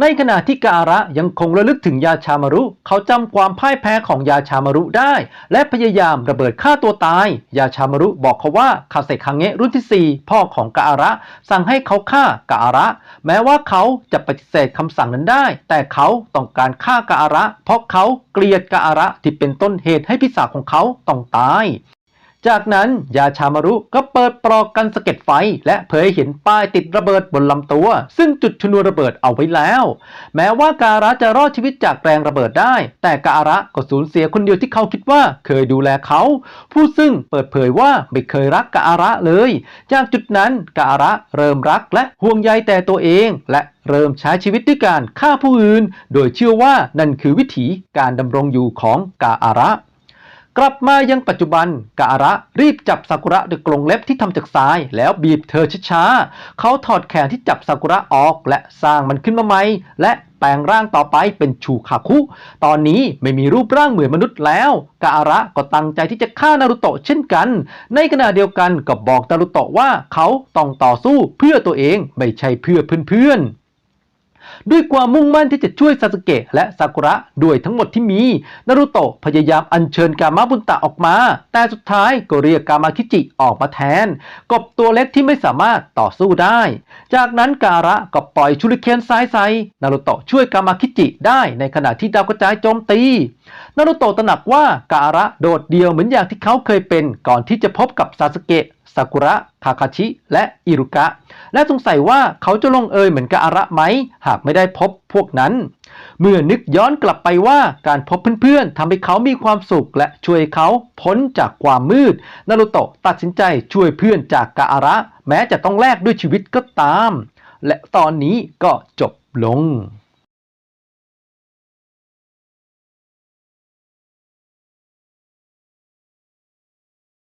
ในขณะที่กาอาระยังคงระลึกถึงยาชามารุ เขาจำความพ่ายแพ้ของยาชามารุได้ และพยายามระเบิดฆ่าตัวตาย ยาชามารุบอกเขาว่าคาเซคังเงะรุ่นที่ 4 พ่อของกาอาระสั่งให้เขาฆ่ากาอาระแม้ว่าเขาจะปฏิเสธคำสั่งนั้นได้ แต่เขาต้องการฆ่ากาอาระเพราะเขาเกลียดกาอาระที่เป็นต้นเหตุให้พี่สาวของเขาต้องตาย จากนั้นยาชามารุก็เปิดปลอกกันสะเก็ดไฟ และเผยให้เห็นป้ายติดระเบิดบนลำตัว ซึ่งจุดชนวนระเบิดเอาไว้แล้ว แม้ว่าการะจะรอดชีวิตจากแรงระเบิดได้ แต่การะก็สูญเสียคนเดียวที่เขาคิดว่าเคยดูแลเขา ผู้ซึ่งเปิดเผยว่าไม่เคยรักการะเลย จากจุดนั้นการะเริ่มรักและห่วงใยแต่ตัวเอง และเริ่มใช้ชีวิตด้วยการฆ่าผู้อื่น โดยเชื่อว่านั่นคือวิถีการดำรงอยู่ของกาอาระ กลับมายังปัจจุบันกาอาระรีบจับซากุระด้วยกรงเล็บที่ทำจากทราย แล้วบีบเธอช้าๆเขาถอดแขนที่จับซากุระออก และสร้างมันขึ้นมาใหม่และแปลงร่างต่อไปเป็นชูคาคุ ตอนนี้ไม่มีรูปร่างเหมือนมนุษย์แล้ว กาอาระก็ตั้งใจที่จะฆ่านารุโตะเช่นกัน ในขณะเดียวกันก็บอกนารุโตะว่าเขาต้องต่อสู้เพื่อตัวเองไม่ใช่เพื่อเพื่อนๆ ด้วยความมุ่งมั่นที่จะช่วยซาสึเกะและซากุระด้วยทั้งหมดที่มี นารุโตะพยายามอัญเชิญกามาบุนตะออกมา แต่สุดท้ายก็เรียกกามาคิจิออกมาแทน กบตัวเล็กที่ไม่สามารถต่อสู้ได้ จากนั้นการะก็ปล่อยชุริเคนซ้ายใส่นารุโตะช่วยกามาคิจิได้ในขณะที่ดาวกระจายโจมตี นารุโตะตระหนักว่าการะโดดเดียวเหมือนอย่างที่เขาเคยเป็นก่อนที่จะพบกับซาสึเกะ ซากุระคาคาชิ และอิรุกะ และสงสัยว่าเขาจะลงเอยเหมือนกาอาระไหม หากไม่ได้พบพวกนั้น เมื่อนึกย้อนกลับไปว่าการพบเพื่อนๆทำให้เขามีความสุข และช่วยเขาพ้นจากความมืด นารุโตะตัดสินใจช่วยเพื่อนจากกาอาระ แม้จะต้องแลกด้วยชีวิตก็ตาม และตอนนี้ก็จบลง